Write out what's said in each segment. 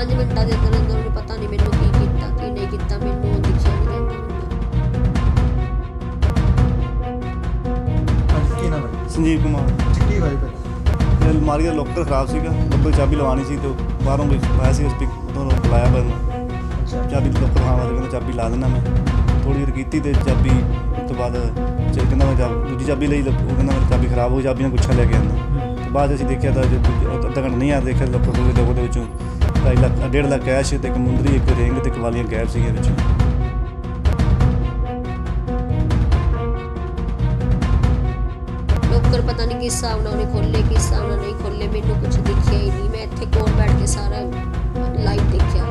5 ਮਿੰਟਾਂ ਦੇ ਅੰਦਰ ਅੰਦਰ ਉਹਨੇ ਪਤਾ ਨਹੀਂ ਮੈਨੂੰ ਕੀ ਕੀਤਾ ਕੀ ਨਹੀਂ ਕੀਤਾ ਮੈਨੂੰ ਦਿਖਿਆ ਨਹੀਂ ਕੀ ਨਾਮ ਹੈ? ਸੰਜੀਵ ਕੁਮਾਰ। ਕੀ ਹੋਇਆ ਫਿਰ ਇਹ ਅਲਮਾਰੀ ਦਾ ਲੋਕਰ ਖਰਾਬ ਸੀਗਾ ਲੋਕਰ ਦੀ ਚਾਬੀ ਲਵਾਉਣੀ ਸੀ ਤੇ ਬਾਹਰੋਂ ਕੋਈ ਆਇਆ ਸੀ ਸਪੀਕ ਤੋਂ ਬੁਲਾਇਆ ਬੰਦ ਚਾਬੀ ਲੋਕਰ ਖਾਣ ਵਾਸਤੇ ਕਹਿੰਦਾ ਚਾਬੀ ਲਾ ਦੇਣਾ ਮੈਂ। ਥੋੜੀ ਦੇਰ ਕੀਤੀ ਤੇ ਚਾਬੀ ਉਸ ਤੋਂ ਬਾਅਦ ਚ- ਕਹਿੰਦਾ ਮੈਂ ਚਾਬ- ਦੂਜੀ ਚਾਬੀ ਲਈ ਉਹ ਕਹਿੰਦਾ ਮੇਰੀ ਚਾਬੀ ਖਰਾਬ ਹੋ ਗਈ, ਚਾਬੀ ਨਾਲ ਗੁੱਛਾ ਲੈ ਕੇ ਆਉਂਦਾ। ਤੇ ਬਾਅਦ ਅਸੀਂ ਦੇਖਿਆ ਤਾਂ ਜਦ ਦੂਜਾ- ਉਹ ਅੱਧਾ ਘੰਟਾ ਨਹੀਂ ਆ ਦੇਖਿਆ ਲੋਕਰ ਖੋਲ੍ਹੇ ਤੇ ਉਹਦੇ ਵਿੱਚੋਂ ਢਾਈ ਲੱਖ ਡੇਢ ਲੱਖ ਕੈਸ਼ ਤੇ ਇੱਕ ਮੁੰਦਰੀ ਇੱਕ ਰਿੰਗ ਤੇ ਇੱਕ ਵਾਲੀਆਂ ਗੈਪ ਸੀਗੀਆਂ ਵਿੱਚੋਂ। ਲੋਕਰ ਪਤਾ ਨਹੀਂ ਕਿਸ ਹਿਸਾਬ ਨਾਲ ਉਹਨੇ ਖੋਲੇ ਕਿਸ ਹਿਸਾਬ ਨਾਲ ਨਹੀਂ ਖੋਲੇ ਮੈਨੂੰ ਕੁਝ ਦਿਖਿਆ ਹੀ ਨਹੀਂ। ਮੈਂ ਇੱਥੇ ਕੋਲ ਬੈਠ ਕੇ ਸਾਰਾ ਲਾਈਵ ਦੇਖਿਆ।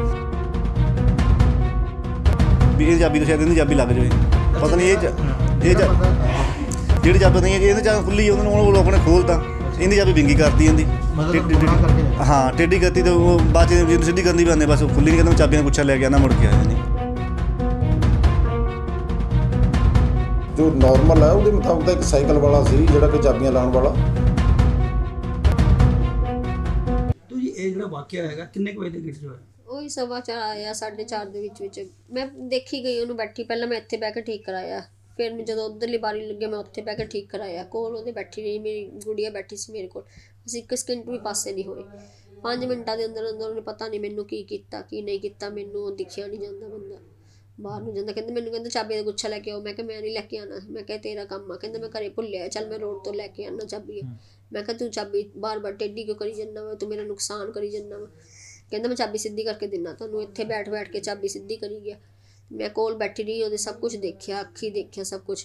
ਵੀ ਇਹ ਤੋਂ ਸ਼ਾਇਦ ਇਹਦੀ ਚਾਬੀ ਲੱਗ ਜਾਵੇ। ਪਤਾ ਨਹੀਂ ਇਹ ਚ- ਇਹ ਬੰਦਾ- ਜਿਹੜੀ ਚਾਬੀ ਨਹੀਂ ਇਹਨੇ ਚਾਬੀ ਖੁੱਲੀ ਉਹਨੂੰ ਉਹ ਲੋਕ ਨੇ ਖੋਲਤਾ ਇਹਦੀ ਚਾਬੀ ਵਿੰਗੀ ਕਰਤੀ ਇਹਦੀ। ਮਤਲਬ ਗੁਨਾਹ ਕਰਕੇ ਜਾਂਦਾ। ਹਾਂ ਟੇਢੀ ਕਰਤੀ ਤੇ ਉਹ ਬਾਅਦ ਚ ਜਿਹਨੂੰ ਸਿੱਧੀ ਕਰਨੀ ਬੰਦੇ ਬਸ ਉਹ ਖੁੱਲੀ ਨਹੀਂ ਕਹਿੰਦਾ ਮੈਂ ਚਾਬੀਆਂ ਪੁੱਛਾ ਲੈ ਕੇ ਆਣਾ ਮੁੜ ਕੇ ਆਇਆ ਨਹੀਂ ਜੋ ਨਾਰਮਲ ਹੈ ਉਹਦੇ ਮੁਤਾਬਕ ਤਾਂ ਇੱਕ ਸਾਈਕਲ ਵਾਲਾ ਸੀ ਜਿਹੜਾ ਕਿ ਚਾਬੀਆਂ ਲਾਉਣ ਵਾਲਾ। ਤੋ ਜੀ ਇਹ ਜਿਹੜਾ ਵਾਕਿਆ ਹੈਗਾ ਕਿੰਨੇ ਕੁ ਵਜੇ ਦੇ ਵਿੱਚ ਹੋਇਆ? ਉਹੀ ਸਵਾ ਚਾਰ ਆਇਆ 4:30 ਦੇ ਵਿੱਚ ਵਿੱਚ। ਮੈਂ ਦੇਖੀ ਗਈ ਉਹਨੂੰ ਬੈਠੀ ਪਹਿਲਾਂ ਮੈਂ ਇੱਥੇ ਬਹਿ ਕੇ ਠੀਕ ਕਰਾਇਆ। ਫਿਰ ਮੈਂ ਜਦੋਂ ਉਧਰਲੀ ਬਾਰੀ ਲੱਗੇ ਮੈਂ ਉੱਥੇ ਬਹਿ ਕੇ ਠੀਕ ਕਰਾਇਆ। ਕੋਲ ਉਹਦੇ ਬੈਠੀ ਰਹੀ ਮੇਰੀ ਗੁੜੀਆ ਬੈਠੀ ਸੀ ਮੇਰੇ ਕੋਲ। ਅਸੀਂ ਇੱਕ ਸਕਿੰਟ ਵੀ ਪਾਸੇ ਨਹੀਂ ਹੋਏ। 5 ਮਿੰਟਾਂ ਦੇ ਅੰਦਰ ਅੰਦਰ ਉਹਨੇ ਪਤਾ ਨਹੀਂ ਮੈਨੂੰ ਕੀ ਕੀਤਾ ਕੀ ਨਹੀਂ ਕੀਤਾ ਮੈਨੂੰ ਦਿਖਿਆ ਨਹੀਂ ਜਾਂਦਾ ਬੰਦਾ। ਬਾਹਰ ਨੂੰ ਜਾਂਦਾ। ਕਹਿੰਦਾ ਮੈਨੂੰ ਕਹਿੰਦਾ ਚਾਬੀ ਦਾ ਗੁੱਛਾ ਲੈ ਕੇ ਆਓ। ਮੈਂ ਕਿਹਾ ਮੈਂ ਨਹੀਂ ਲੈ ਕੇ ਆਣਾ ਮੈਂ ਕਿਹਾ ਤੇਰਾ ਕੰਮ ਆ। ਕਹਿੰਦਾ ਮੈਂ ਘਰੇ ਭੁੱਲਿਆ। ਚੱਲ ਮੈਂ ਰੋਡ ਤੋਂ ਲੈ ਕੇ ਆਣਾ ਚਾਬੀ। ਮੈਂ ਕਿਹਾ ਤੂੰ ਚਾਬੀ ਬਾਰ-ਬਾਰ ਟੇਢੀ ਕਿਉਂ ਕਰੀ ਜਾਂਦਾ ਵਾ? ਤੂੰ ਮੇਰਾ ਨੁਕਸਾਨ ਕਰੀ ਜਾਂਦਾ ਵਾ। ਕਹਿੰਦਾ ਮੈਂ ਚਾਬੀ ਸਿੱਧੀ ਕਰਕੇ ਦਿੰਨਾ ਤੁਹਾਨੂੰ। ਇੱਥੇ ਬੈਠ ਬੈਠ ਕੇ ਚਾਬੀ ਸਿੱਧੀ ਕਰੀ ਗਿਆ। ਮੈਂ ਕੋਲ ਬੈਠੀ ਰਹੀ ਉਹਦੇ ਸਭ ਕੁਝ ਦੇਖਿਆ ਅੱਖੀ ਦੇਖਿਆ ਸਭ ਕੁਝ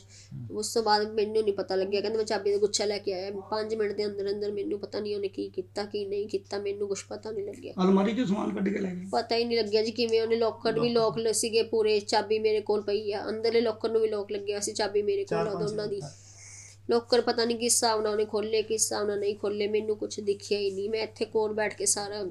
ਉਸ ਤੋਂ ਬਾਅਦ ਮੈਨੂੰ ਨਹੀਂ ਪਤਾ ਲੱਗਿਆ ਕਹਿੰਦਾ ਮੈਂ ਚਾਬੀ ਦਾ ਗੁੱਛਾ ਲੈ ਕੇ ਆਇਆ 5 ਮਿੰਟ ਦੇ ਅੰਦਰ ਅੰਦਰ ਮੈਨੂੰ ਪਤਾ ਨਹੀਂ ਉਹਨੇ ਕੀ ਕੀਤਾ ਕੀ ਨਹੀਂ ਕੀਤਾ ਮੈਨੂੰ ਕੁਝ ਪਤਾ ਨਹੀਂ ਲੱਗਿਆ। ਅਲਮਾਰੀ ਚੋਂ ਸਮਾਨ ਕੱਢ ਕੇ ਲੈ ਗਏ? ਪਤਾ ਹੀ ਨਹੀਂ ਲੱਗਿਆ ਜੀ ਕਿਵੇਂ ਉਹਨੇ ਲੋਕਰ ਵੀ ਲੋਕ ਲ ਸੀਗੇ ਪੂਰੇ ਚਾਬੀ ਮੇਰੇ ਕੋਲ ਪਈ ਆ ਅੰਦਰਲੇ ਲੋਕਰ ਨੂੰ ਵੀ ਲੋਕ ਲੱਗਿਆ ਸੀ ਚਾਬੀ ਮੇਰੇ ਕੋਲ ਆ ਦੋਨਾਂ ਦੀ। ਲੋਕਰ ਪਤਾ ਨਹੀਂ ਕਿਸ ਹਿਸਾਬ ਨਾਲ ਉਹਨੇ ਖੋਲੇ ਕਿਸ ਹਿਸਾਬ ਨਾਲ ਨਹੀਂ ਖੋਲੇ ਮੈਨੂੰ ਕੁਝ ਦਿਖਿਆ ਹੀ ਨਹੀਂ ਮੈਂ ਇੱਥੇ ਕੋਲ ਬੈਠ ਕੇ ਸਾਰਾ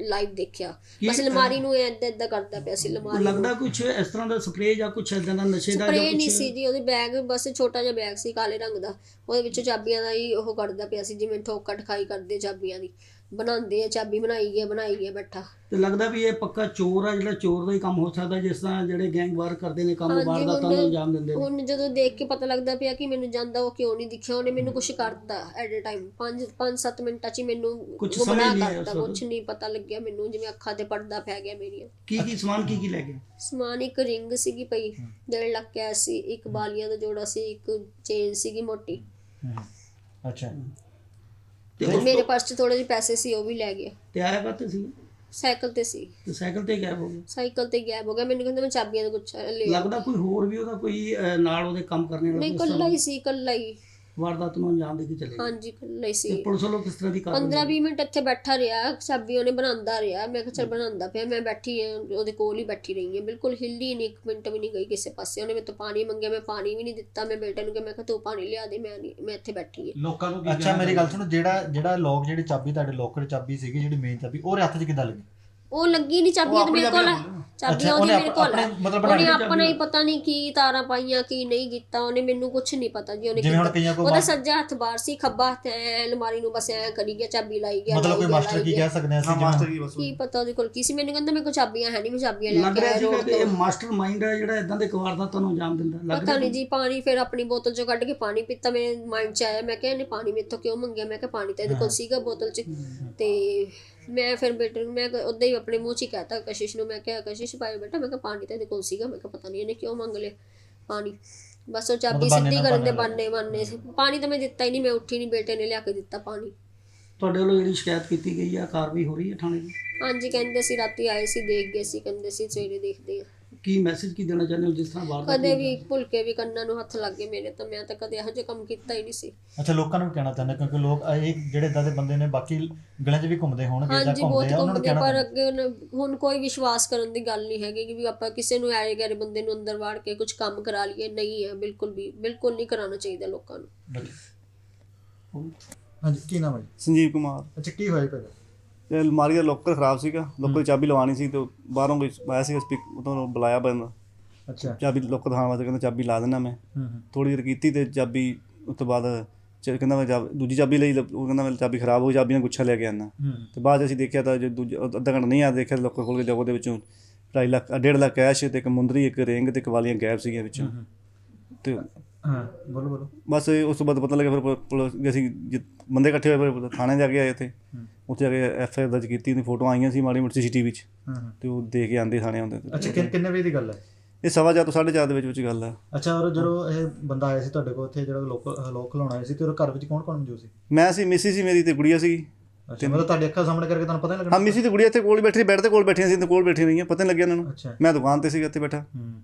ਲਾਈਵ ਦੇਖਿਆ। ਬਸ ਅਲਮਾਰੀ ਨੂੰ ਏਦਾਂ ਏਦਾਂ ਕਰਦਾ ਪਿਆ ਸੀ ਨੂੰ। ਲੱਗਦਾ ਕੁਝ ਇਸ ਤਰ੍ਹਾਂ ਦਾ ਸਪਰੇਅ ਜਾਂ ਕੁਝ ਇਦਾਂ ਦਾ ਨਸ਼ੇ ਦਾ ਸਪਰੇ ਜਾਂ ਨਹੀਂ ਸੀ ਜੀ ਉਹਦੇ ਬੈਗ ਬਸ ਛੋਟਾ ਜਿਹਾ ਬੈਗ ਸੀ ਕਾਲੇ ਰੰਗ ਦਾ। ਉਹਦੇ ਵਿੱਚੋਂ ਚਾਬੀਆਂ ਦਾ ਹੀ ਉਹ ਕੱਢਦਾ ਪਿਆ ਸੀ ਜਿਵੇਂ ਠੋਕਾ ਠਖਾਈ ਕਰਦੇ ਚਾਬੀਆਂ ਦੀ। ਬਣਾਉਂਦੇ ਆ ਚਾਬੀ ਬਣਾਈ ਗਿਆ ਬਣਾਈ ਗਿਆ ਬੈਠਾ। ਤੇ ਲੱਗਦਾ ਵੀ ਇਹ ਪੱਕਾ ਚੋਰ ਆ ਜਿਹੜਾ ਚੋਰ ਦਾ ਹੀ ਕੰਮ ਹੋ ਸਕਦਾ ਜਿਸ ਤਰ੍ਹਾਂ ਜਿਹੜੇ ਗੈਂਗਵਾਰ ਕਰਦੇ ਨੇ ਕੰਮ ਵਾਰਦਾਤਾਂ ਨੂੰ ਅੰਜਾਮ ਦਿੰਦੇ ਨੇ। ਹੁਣ ਜਦੋਂ ਦੇਖ ਕੇ ਪਤਾ ਲੱਗਦਾ ਪਿਆ ਕਿ ਮੈਨੂੰ ਜਾਂਦਾ ਉਹ ਕਿਉਂ ਨਹੀਂ ਦਿਖਿਆ ਉਹਨੇ ਮੈਨੂੰ ਕੁਝ ਕਰਤਾ ਐਟ ਅ ਟਾਈਮ 5 5-7 ਮਿੰਟਾਂ 'ਚ ਹੀ ਮੈਨੂੰ ਗੁੰਮਰਾਹ ਸਮਝ ਨਹੀਂ ਆਇਆ। ਕੁਝ ਨਹੀਂ ਪਤਾ ਲੱਗਿਆ ਮੈਨੂੰ ਜਿਵੇਂ ਅੱਖਾਂ ਤੇ ਪਰਦਾ ਪੈ ਗਿਆ ਮੇਰੀਆਂ। ਕੀ ਕੀ ਸਮਾਨ ਕੀ ਕੀ ਲੈ ਗਏ ਸਮਾਨ ਇੱਕ ਰਿੰਗ ਸੀਗੀ ਪਈ ਡੇਢ ਲੱਖ ਕੈਸ਼ ਸੀ ਇੱਕ ਬਾਲੀਆਂ ਦਾ ਜੋੜਾ ਸੀ ਇੱਕ ਚੇਨ ਸੀਗੀ ਮੋਟੀ। ਅੱਛਾ। ਤੇ ਉਸ ਮੇਰੇ ਤੋਂ- ਪਰਸ 'ਚ ਥੋੜੇ ਜਿਹੇ ਪੈਸੇ ਸੀ ਉਹ ਵੀ ਲੈ ਗਿਆ ਤੇ ਆਇਆ ਕਾਤੇ ਸੀ? ਸਾਈਕਲ ਤੇ ਸੀ। ਤੇ ਸਾਈਕਲ ਤੇ ਗਾਇਬ ਹੋ ਗਿਆ ਸਾਈਕਲ ਤੇ ਗਾਇਬ ਹੋ ਗਿਆ। ਮੈਨੂੰ ਕਹਿੰਦਾ ਮੈਂ ਚਾਬੀਆਂ ਦਾ ਗੁੱਛਾ ਲੈ ਆਇਆ। ਲੱਗਦਾ ਕੋਈ ਹੋਰ ਵੀ ਉਹਦਾ ਕੋਈ ਅਹ, ਨਾਲ ਉਹਦੇ ਕੰਮ ਕਰਨੇ ਵਾਲਾ ਨਹੀਂ ਕੋਈ ਹੀ ਸੀ ਕੱਲਾ ਹੀ। ਵਾਰਦਾਤ ਨੂੰ ਅੰਜਾਮ ਦੇ ਕੇ ਚਲੇ ਗਏ। ਹਾਂਜੀ ਹੀ ਤੇ ਸੀ। ਪੁਲਿਸ ਵੱਲੋਂ ਕਿਸ ਤਰ੍ਹਾਂ ਦੀ 15 ਕਾਰਵਾਈ 20 ਮਿੰਟ ਇੱਥੇ ਬੈਠਾ ਰਿਹਾ ਚਾਬੀ ਉਹਨੇ ਬਣਾਉਂਦਾ ਰਿਹਾ। ਮੈਂ ਕਿਹਾ ਚਲ ਬਣਾਉਂਦਾ ਪਿਆ ਮੈਂ ਬੈਠੀ ਹਾਂ ਉਹਦੇ ਕੋਲ ਹੀ ਬੈਠੀ ਰਹੀ ਹਾਂ ਬਿਲਕੁਲ ਹਿੱਲੀ ਨਹੀਂ ਇੱਕ ਮਿੰਟ ਵੀ ਨਹੀਂ ਗਈ ਕਿਸੇ ਪਾਸੇ। ਉਹਨੇ ਮੇਰੇ ਤੋਂ ਪਾਣੀ ਮੰਗਿਆ ਮੈਂ ਪਾਣੀ ਵੀ ਨਹੀਂ ਦਿੱਤਾ। ਮੈਂ ਬੇਟੇ ਨੂੰ ਕਿਹਾ ਮੈਂ ਕਿਹਾ ਤੂੰ ਪਾਣੀ ਲਿਆ ਦੇ ਮੈਂ ਨਹੀਂ ਮੈਂ ਇੱਥੇ ਬੈਠੀ ਹਾਂ ਲੋਕਾਂ ਨੂੰ ਕੀ ਅੱਛਾ ਮੇਰੀ ਗੱਲ ਸੁਣੋ ਜਿਹੜਾ ਜਿਹੜਾ ਲੋਕ ਜਿਹੜੀ ਚਾਬੀ ਤੁਹਾਡੇ ਲੋਕਰ ਚਾਬੀ ਸੀਗੀ ਜਿਹੜੀ ਮੇਨ ਚਾਬੀ ਉਹਦੇ ਹੱਥ 'ਚ ਕਿੱਦਾਂ ਲੱਗੀ? ਉਹ ਲੱਗੀ ਨਹੀਂ ਚਾਬੀਆਂ ਤੇ ਮੇਰੇ ਕੋਲ। ਚਾਬੀਆਂ ਉਹਦੀ ਮੇਰੇ ਕੋਲ। ਮਤਲਬ ਬਣਾ ਉਹਨੇ ਆਪਣਾ ਹੀ ਪਤਾ ਨਹੀਂ ਕੀ ਤਾਰਾਂ ਪਾਈਆਂ ਕੀ ਨਹੀਂ ਕੀਤਾ ਉਹਨੇ ਮੈਨੂੰ ਕੁਝ ਨਹੀਂ ਪਤਾ ਜੀ ਉਹਨੇ ਉਹਦਾ ਸੱਜਾ ਹੱਥ ਬਾਹਰ ਸੀ ਖੱਬਾ ਹੱਥ ਅਲਮਾਰੀ ਨੂੰ ਬਸ ਐ ਕਰੀ ਗਿਆ ਚਾਬੀ ਲਾਈ ਗਿਆ ਮਤਲਬ ਕੋਈ ਮਾਸਟਰ ਕੀ। ਕਹਿ ਸਕਦੇ ਹਾਂ ਅਸੀਂ ਮਾਸਟਰ ਕੀ ਬਸ ਕੀ ਪਤਾ ਉਹਦੇ ਕੋਲ ਕੀ ਸੀ ਮੈਨੂੰ ਕਹਿੰਦਾ ਮੇਰੇ ਕੋਲ ਚਾਬੀਆਂ ਹੈ ਨਹੀਂ ਮੈਂ ਚਾਬੀਆਂ ਲੈ ਕੇ ਆਇਆ ਰੋਡ ਕਿ ਇਹ ਮਾਸਟਰ ਮਾਈਂਡ ਹੈ ਜਿਹੜਾ ਇਦਾਂ ਦੇ ਵਾਰਦਾਤਾਂ ਨੂੰ ਅੰਜਾਮ ਦਿੰਦਾ ਲੱਗ ਪਤਾ ਨਹੀਂ ਜੀ ਪਾਣੀ ਫਿਰ ਆਪਣੀ ਬੋਤਲ ਚੋਂ ਕੱਢ ਕੇ ਪਾਣੀ ਪੀਤਾ ਮੇਰੇ ਮਾਈਂਡ 'ਚ ਆਇਆ ਮੈਂ ਕਿਹਾ ਇਹਨੇ ਪਾਣੀ ਮੇਥੋਂ ਕਿਉਂ ਮੰਗਿਆ? ਮੈਂ ਕਿਹਾ ਪਾਣੀ ਤਾਂ ਇਹਦੇ ਕੋਲ ਸੀਗਾ ਬੋਤਲ 'ਚ ਤੇ ਮੈਂ ਫਿਰ ਬੇਟੇ ਨੂੰ ਮੈਂ ਉਦਾਂ ਹੀ ਆਪਣੇ ਮੂੰਹ 'ਚ ਹੀ ਕਹਤਾ ਕਸ਼ਿਸ਼ ਨੂੰ ਮੈਂ ਕਿਹਾ ਕਸ਼ਿਸ਼ ਪਾਏ ਬੇਟਾ ਮੈਂ ਕਿਹਾ ਪਾਣੀ ਤਾਂ ਇਹਦੇ ਕੋਲ ਸੀਗਾ ਮੈਂ ਕਿਹਾ ਪਤਾ ਨਹੀਂ ਇਹਨੇ ਕਿਉਂ ਮੰਗ ਲਿਆ ਪਾਣੀ। ਬਸ ਉਹ ਚਾਬੀ ਸਿੱਧੀ ਕਰਨ ਦੇ ਬਾਨੇ ਬਾਨੇ ਪਾਣੀ ਤਾਂ ਮੈਂ ਦਿੱਤਾ ਹੀ ਨਹੀਂ ਮੈਂ ਉੱਠੀ ਨਹੀਂ ਬੇਟੇ ਨੇ ਲਿਆ ਕੇ ਦਿੱਤਾ ਪਾਣੀ। ਤੁਹਾਡੇ ਵੱਲੋਂ ਜਿਹੜੀ ਸ਼ਿਕਾਇਤ ਕੀਤੀ ਗਈ ਆ ਕਾਰਵਾਈ ਹੋ ਰਹੀ ਹੈ ਥਾਣੇ ਦੀ? ਹਾਂਜੀ ਕਹਿੰਦੇ ਸੀ ਰਾਤੀ ਆਏ ਸੀ ਦੇਖ ਗਏ ਸੀ ਕਹਿੰਦੇ ਸੀ ਸਵੇਰੇ ਦੇਖਦੇ ਆ। ਕੀ ਮੈਸੇਜ ਕੀ ਦੇਣਾ ਚਾਹੁੰਦੇ ਹੋ ਜਿਸ ਤਰ੍ਹਾਂ ਵਾਰਦਾਤ ਕਦੇ ਵੀ ਭੁੱਲ ਕੇ ਵੀ ਕੰਨਾਂ ਨੂੰ ਹੱਥ ਲੱਗ ਗਏ ਮੇਰੇ ਤਾਂ ਮੈਂ ਤਾਂ ਕਦੇ ਇਹੋ ਜਿਹਾ ਕੰਮ ਕੀਤਾ ਹੀ ਨਹੀਂ ਸੀ। ਅੱਛਾ ਲੋਕਾਂ ਨੂੰ ਵੀ ਕਹਿਣਾ ਚਾਹੁੰਦਾ ਕਿਉਂਕਿ ਲੋਕ ਇਹ ਜਿਹੜੇ ਇਦਾਂ ਦੇ ਬੰਦੇ ਨੇ ਬਾਕੀ ਗਲੀਆਂ 'ਚ ਵੀ ਘੁੰਮਦੇ ਹੋਣਗੇ ਜਾਂ ਹਾਂਜੀ ਬਹੁਤ ਘੁੰਮਦੇ ਆ ਉਹਨਾਂ ਨੂੰ ਘੁੰਮਦੇ ਕਹਿਣਾ ਪਰ। ਅੱਗੇ ਹੁਣ- ਹੁਣ ਕੋਈ ਵਿਸ਼ਵਾਸ ਕਰਨ ਦੀ ਗੱਲ ਨਹੀਂ ਹੈਗੀ ਕਿ ਵੀ ਆਪਾਂ ਕਿਸੇ ਨੂੰ ਐਰੇ ਗੈਰੇ ਬੰਦੇ ਨੂੰ ਅੰਦਰ ਵਾੜ ਕੇ ਕੁਝ ਕੰਮ ਕਰਾ ਲਈਏ। ਨਹੀਂ ਹੈ ਬਿਲਕੁਲ ਵੀ ਬਿਲਕੁਲ ਨਹੀਂ ਕਰਾਉਣਾ ਚਾਹੀਦਾ ਲੋਕਾਂ ਨੂੰ। ਹਾਂਜੀ ਕੀ ਨਾਮ ਹੈ ਜੀ? ਸੰਜੀਵ ਕੁਮਾਰ। ਅੱਛਾ ਕੀ ਹੋਇਆ ਫਿਰ ਇਹ ਅਲਮਾਰੀ ਦਾ ਲੋਕਰ ਖਰਾਬ ਸੀਗਾ ਲੋਕਰ ਚਾਬੀ ਲਵਾਉਣੀ ਸੀ ਤੇ ਬਾਹਰੋਂ ਕੋਈ ਆਇਆ ਸੀ ਸਪੀਕ ਤੋਂ ਬੁਲਾਇਆ ਬੰਦ। ਅੱਛਾ। ਚਾਬੀ ਲੋਕਰ ਖਾਣ ਵਾਸਤੇ ਕਹਿੰਦਾ ਚਾਬੀ ਲਾ ਦੇਣਾ ਮੈਂ। ਥੋੜੀ ਦੇਰ ਕੀਤੀ ਤੇ ਚਾਬੀ ਉਸ ਤੋਂ ਬਾਅਦ ਚ- ਕਹਿੰਦਾ ਮੈਂ ਦੂਜੀ ਚਾਬੀ ਲਈ ਉਹ ਕਹਿੰਦਾ ਮੈਂ ਚਾਬੀ ਖਰਾਬ ਹੋ ਚਾਬੀ ਨਾਲ ਗੁੱਛਾ ਲੈ ਕੇ ਹੂੰ ਤੇ ਬਾਅਦ ਅਸੀਂ ਦੇਖਿਆ ਤਾਂ ਜੇ ਦੂਜਾ ਅੱਧਾ ਘੰਟਾ ਨਹੀਂ ਆ ਦੇਖਿਆ ਤਾਂ ਲੋਕਾਂ ਖੋਲ ਕੇ ਜਗੋ ਦੇ ਵਿੱਚੋਂ ਢਾਈ ਲੱਖ ਡੇਢ ਲੱਖ ਕੈਸ਼ ਤੇ ਇੱਕ ਮੁੰਦਰੀ ਇੱਕ ਰਿੰਗ ਤੇ ਇੱਕ ਵਾਲੀਆਂ ਗੈਪ ਸੀਗੀਆਂ ਵਿੱਚੋਂ। ਤੇ ਹਾਂ ਬੋਲੋ ਬੋਲੋ। ਬਸ ਉਸ ਤੋਂ ਬਾਅਦ ਪਤਾ ਲੱਗਿਆ ਫਿਰ ਪੁ- ਪੁਲਿਸ ਵੀ ਅਸੀਂ ਜਿ- ਬੰਦੇ ਇਕੱਠੇ ਹੋਏ ਫਿਰ ਥਾਣੇ ਜਾ ਕੇ ਆਏ ਉੱਥੇ। ਉੱਥੇ ਜਾ ਕੇ ਐਫ ਆਈ ਆਰ ਦਰਜ ਕੀਤੀ ਉਹਦੀ ਫੋਟੋਆਂ ਆਈਆਂ ਸੀ ਮਾੜੀ ਮੋਟੀ ਸੀਸੀਟੀਵੀ 'ਚ। ਹਾਂ ਤੇ ਉਹ ਦੇ ਕੇ ਆਂਦੇ ਥਾਣੇ ਆਉਂਦੇ ਅੱਛਾ ਕਿੰਨ- ਕਿੰਨੇ ਵਜੇ ਦੀ ਗੱਲ ਹੈ? ਇਹ ਸਵਾ ਚਾਰ ਤੋਂ ਸਾਢੇ ਚਾਰ ਦੇ ਵਿੱਚ ਵਿੱਚ ਗੱਲ ਆ ਅੱਛਾ ਔਰ ਜਦੋਂ ਇਹ ਬੰਦਾ ਆਇਆ ਸੀ ਤੁਹਾਡੇ ਕੋਲ ਉੱਥੇ ਜਿਹੜਾ ਲੋਕ ਲੋਕ ਖਲਾਉਣ ਆਇਆ ਸੀ ਤੇ ਉਹਦੇ ਘਰ ਵਿੱਚ ਕੌਣ ਕੌਣ ਮੌਜੂਦ ਸੀ? ਮੈਂ ਸੀ ਮਿਸੀ ਸੀ ਮੇਰੀ ਤੇ ਗੁੜੀਆ ਸੀਗੀ। ਅੱਛਾ ਮਤਲਬ ਤੁਹਾਡੀ ਅੱਖਾਂ ਸਾਹਮਣੇ ਕਰਕੇ ਤੁਹਾਨੂੰ ਪਤਾ ਨਹੀਂ ਲੱਗਣਾ? ਹਾਂ ਮਿਸੀ ਤੇ ਗੁੜੀਆ ਇੱਥੇ ਕੋਲ ਬੈਠੀ ਬੈੱਡ ਤੇ ਕੋਲ ਬੈਠੀਆਂ ਸੀ ਤੇ ਕੋਲ ਬੈਠੀ ਰਹੀਆਂ ਪਤਾ ਨਹੀਂ ਲੱਗਿਆ ਉਹਨਾਂ ਨੂੰ। ਅੱਛਾ। ਮੈਂ ਦੁਕਾਨ ਤੇ ਸੀਗਾ ਇੱਥੇ ਬੈਠਾ। ਹੂੰ।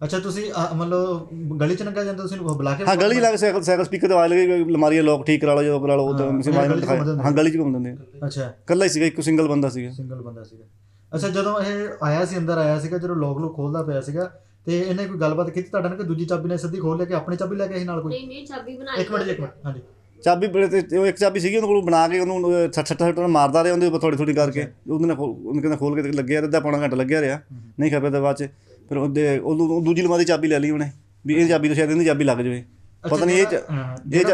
ਅੱਛਾ ਤੁਸੀਂ ਅਹ, ਮਤਲਬ ਗਲੀ ਚ ਲੰਘਿਆ ਜਾਂਦਾ ਤੁਸੀਂ ਬੁਲਾ ਕੇ ਹਾਂ ਗਲੀ 'ਚ ਲੱਗ ਸਾਈਕਲ ਸਾਈਕਲ ਸਪੀਕਰ ਤੇ ਆਵਾਜ਼ ਲੱਗੀ ਅਲਮਾਰੀਆਂ ਲੋਕ ਠੀਕ ਕਰਾ ਲਓ ਜਦੋਂ ਕਰਾ ਲਓ ਉਹ ਤਾਂ ਹਾਂ, ਗਲੀ 'ਚ ਦਿਖਾਇਆ ਘੁੰਮਦੇ ਹਾਂ ਗਲੀ 'ਚ ਘੁੰਮ ਦਿੰਦੇ ਆ। ਅੱਛਾ। ਇਕੱਲਾ ਹੀ ਸੀਗਾ ਇੱਕ ਸਿੰਗਲ ਬੰਦਾ ਸੀਗਾ। ਸਿੰਗਲ ਬੰਦਾ ਸੀਗਾ। ਅੱਛਾ ਜਦੋਂ ਇਹ ਆਇਆ ਸੀ ਅੰਦਰ ਆਇਆ ਸੀਗਾ ਜਦੋਂ ਲੋਕ ਲੋਕ ਖੋਲਦਾ ਪਿਆ ਸੀਗਾ ਤੇ ਇਹਨੇ ਕੋਈ ਗੱਲਬਾਤ ਕੀਤੀ ਤੁਹਾਡਾ ਨਾਲ ਕਿ ਦੂਜੀ ਚਾਬੀ ਨੇ ਸਿੱਧੀ ਖੋਲ ਲਿਆ ਕਿ ਆਪਣੀ ਚਾਬੀ ਲੈ ਕੇ ਆਈ ਨਾਲ ਕੋਈ? ਨਹੀਂ ਨਹੀਂ ਚਾਬੀ ਬਣਾਈ ਇੱਕ ਮਿੰਟ ਜੀ, ਇੱਕ ਮਿੰਟ ਹਾਂਜੀ। ਚਾਬੀ ਬੜੇ ਤੇ ਉਹ ਇੱਕ ਚਾਬੀ ਸੀਗੀ ਉਹਦੇ ਕੋਲ ਬਣਾ ਕੇ ਉਹਨੂੰ ਛੱਟ ਛੱਟ ਛੱਟ ਮਾਰਦਾ ਰਿਹਾ ਉਹਦੇ ਉੱਪਰ ਥੋੜੀ ਥੋੜੀ ਕਰਕੇ ਉਹਦੇ ਨਾਲ ਖੋਲ- ਉਹਨੂੰ ਕਹਿੰਦਾ ਖੋਲ ਕੇ ਤੇ ਲੱਗਿਆ ਅੱਧਾ ਪੌਣਾ ਘੰਟਾ ਲੱਗਿਆ ਰਿਹਾ। ਨਹੀਂ ਖਪਿਆ ਤਾਂ ਬਾਅਦ ਚ। ਫਿਰ ਉਹਦੇ ਉਹ ਦੂਜੀ ਲਮਾਰੀ ਚਾਬੀ ਲੈ ਲਈ ਉਹਨੇ ਵੀ ਇਹ ਚਾਬੀ ਤੋਂ ਸ਼ਾਇਦ ਇਹਦੀ ਚਾਬੀ ਲੱਗ ਜਾਵੇ। ਪਤਾ ਨਹੀਂ ਇਹ ਇਹ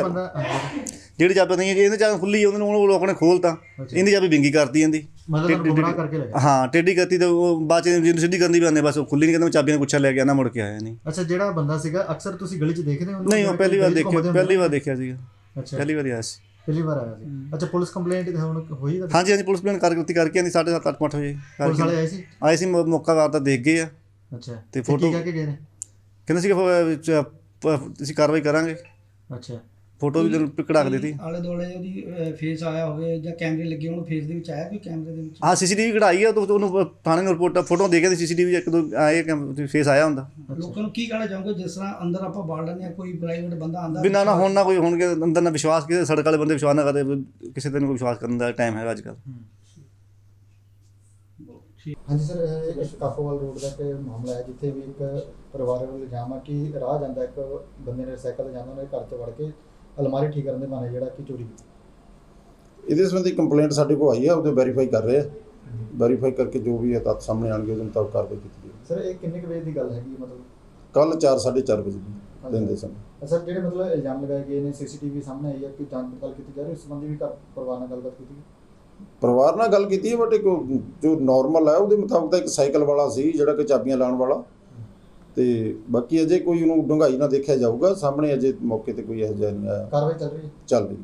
ਜਿਹੜਾ ਚਾਬੀ ਨਹੀਂ ਇਹਨੇ ਚਾਬੀ ਖੁੱਲੀ ਉਹਨੇ ਉਹ ਲੋਕਾਂ ਨੇ ਖੋਲਤਾ ਇਹਦੀ ਚਾਬੀ ਵਿੰਗੀ ਕਰਤੀ ਗਿਆ? ਹਾਂ ਟੇਢੀ ਕਰਤੀ ਤੇ ਉਹ ਬਾਅਦ ਚ ਜਿਹਨੂੰ ਸਿੱਧੀ ਕਰਨੀ ਵੀ ਆਨੇ ਬਸ ਉਹ ਖੁੱਲੀ ਨਹੀਂ ਕਹਿੰਦਾ ਚਾਬੀਆਂ ਗੁੱਛਾ ਲੈ ਕੇ ਆਣਾ ਮੁੜ ਕੇ ਆਇਆ ਨਹੀਂ ਅੱਛਾ ਜਿਹੜਾ ਬੰਦਾ ਸੀਗਾ ਅਕਸਰ ਤੁਸੀਂ ਗਲੀ 'ਚ ਦੇਖਦੇ ਹੋ ਨਹੀਂ ਉਹ ਪਹਿਲੀ ਵਾਰ ਦੇਖਿਆ ਪਹਿਲੀ ਵਾਰ ਦੇਖਿਆ ਸੀਗਾ। ਅੱਛਾ। ਪਹਿਲੀ ਵਾਰ ਆਇਆ ਸੀ। ਪਹਿਲੀ ਵਾਰ ਆਇਆ ਸੀ। ਅੱਛਾ ਪੁਲਿਸ ਕੰਪਲੇਂਟ ਹੁਣ ਹੋਈ ਹਾਂਜੀ ਹਾਂਜੀ ਪੁਲਿਸ ਪਲਾਨ ਕਰਕੇ ਕਰਕੇ ਆਂਦੀ 7:30 8 8 ਵਜੇ ਪੁਲਿਸ ਵਾਲੇ ਕਰਕੇ ਆਏ ਸੀ? ਆਏ ਸੀ ਮੌਕਾ ਵਾਰ ਤਾਂ ਦੇਖ ਗਏ ਆ। ਅੱਛਾ। ਤੇ ਕੀ photo- ਕਹਿ ਕੇ ਗਏ ਨੇ? ਕਹਿੰਦੇ ਸੀ ਕਿ ਅਸੀਂ ਕਾਰਵਾਈ ਕਰਾਂਗੇ। ਅੱਛਾ। ਫੋਟੋ ਵੀ ਜਦੋਂ ਕਢਾ ਕੇ ਦਿੱਤੀ। ਆਲੇ ਦੁਆਲੇ ਉਹਦੀ ਫੇਸ ਆਇਆ ਹੋਵੇ ਜਾਂ ਕੈਮਰੇ ਲੱਗੇ ਹੋਣ ਫੇਸ ਦੇ ਵਿੱਚ ਆਇਆ ਕੋਈ ਕੈਮਰੇ ਦੇ ਵਿੱਚ? ਹਾਂ ਸੀਸੀਟੀਵੀ ਕਢਾਈ ਆ ਉਹ ਉਹਨੂੰ ਥਾਣੇ ਨੂੰ ਰਿਪੋਰਟ ਫੋਟੋ ਦੇ ਕੇ ਸੀਸੀਟੀਵੀ ਇੱਕ ਦੋ ਆਏ ਫੇਸ ਆਇਆ ਹੁੰਦਾ। ਲੋਕਾਂ ਨੂੰ ਕੀ ਕਹਿਣਾ ਚਾਹੋਗੇ? ਜਿਸ ਤਰ੍ਹਾਂ ਅੰਦਰ ਆਪਾਂ ਬਾੜ ਲੈਂਦੇ ਕੋਈ ਪ੍ਰਾਈਵੇਟ ਬੰਦਾ ਆਂਦਾ ਬਿਨਾਂ ਨਾ ਹੁਣ ਨਾ ਕੋਈ ਹੋਣਗੇ ਅੰਦਰ ਨਾ ਵਿਸ਼ਵਾਸ ਕਿਸੇ ਸੜਕ ਵਾਲੇ ਬੰਦੇ ਵਿਸ਼ਵਾਸ ਨਾ ਕਰਦੇ ਕਿਸੇ ਤੇ ਨੂੰ ਕੋਈ ਵਿਸ਼ਵਾਸ ਕਰਨ ਦਾ ਟਾਈਮ ਹੈਗਾ ਅੱਜ ਕੱਲ੍ਹ। ਹਾਂਜੀ ਸਰ ਇਹ ਇੱਕ ਕਾਫੋਵਾਲ ਰੋਡ ਦਾ ਇੱਕ ਮਾਮਲਾ ਹੈ ਜਿੱਥੇ ਵੀ ਇੱਕ ਪਰਿਵਾਰ ਵੱਲੋਂ ਇਲਜ਼ਾਮ ਆ ਕਿ ਰਾਹ ਜਾਂਦਾ ਇੱਕ ਬੰਦੇ ਨੇ ਸਾਈਕਲ ਤੇ ਜਾਂਦਾ ਉਹਨੇ ਘਰ 'ਚ ਵੜ ਕੇ ਅਲਮਾਰੀ ਠੀਕ ਕਰਨ ਦੇ ਬਹਾਨੇ ਜਿਹੜਾ ਕਿ ਚੋਰੀ ਕੀਤੀ। ਇਹਦੇ ਸੰਬੰਧੀ ਕੰਪਲੇਂਟ ਸਾਡੇ ਕੋਲ ਆਈ ਹੈ ਉਹਦੇ ਵੈਰੀਫਾਈ ਕਰ ਰਹੇ ਆ। ਵੈਰੀਫਾਈ ਕਰਕੇ ਜੋ ਵੀ ਹੈ ਤੱਥ ਸਾਹਮਣੇ ਆਣਗੇ ਉਹਦੇ ਮੁਤਾਬਕ ਕਾਰਵਾਈ ਕੀਤੀ ਜਾਵੇਗੀ ਸਰ ਇਹ ਕਿੰਨੇ ਕੁ ਵਜੇ ਦੀ ਗੱਲ ਹੈਗੀ ਮਤਲਬ? ਕੱਲ 4:30 ਵਜੇ ਦੀ ਦਿਨ ਦੇ ਸਮੇਂ। ਸਰ ਜਿਹੜੇ ਮਤਲਬ ਇਲਜ਼ਾਮ ਲਗਾਏ ਗਏ ਨੇ ਸੀਸੀਟੀਵੀ ਸਾਹਮਣੇ ਆਈ ਹੈ ਕਿ ਜਾਂਚ ਪੜਤਾਲ ਕੀਤੀ ਜਾ ਰਹੀ ਹੈ ਉਸ ਸੰਬੰਧੀ ਵੀ ਪਰਿਵਾਰ ਨਾਲ ਗੱਲਬਾਤ ਕੀਤੀ ਗਈ? ਪਰਿਵਾਰ ਨਾਲ ਗੱਲ ਕੀਤੀ ਹੈ ਬਟ ਇੱਕ ਜੋ ਨਾਰਮਲ ਹੈ ਉਹਦੇ ਮੁਤਾਬਕ ਤਾਂ ਇੱਕ ਸਾਈਕਲ ਵਾਲਾ ਸੀ ਜਿਹੜਾ ਕਿ ਚਾਬੀਆਂ ਲਾਉਣ ਵਾਲਾ। ਤੇ ਬਾਕੀ ਅਜੇ ਕੋਈ ਉਹਨੂੰ ਡੂੰਘਾਈ ਨਾਲ ਦੇਖਿਆ ਜਾਊਗਾ ਸਾਹਮਣੇ ਅਜੇ ਮੌਕੇ ਤੇ ਕੋਈ ਇਹੋ ਜਿਹਾ ਨਹੀਂ ਆਇਆ। ਕਾਰਵਾਈ ਚੱਲ ਰਹੀ ਹੈ। ਚੱਲ ਰਹੀ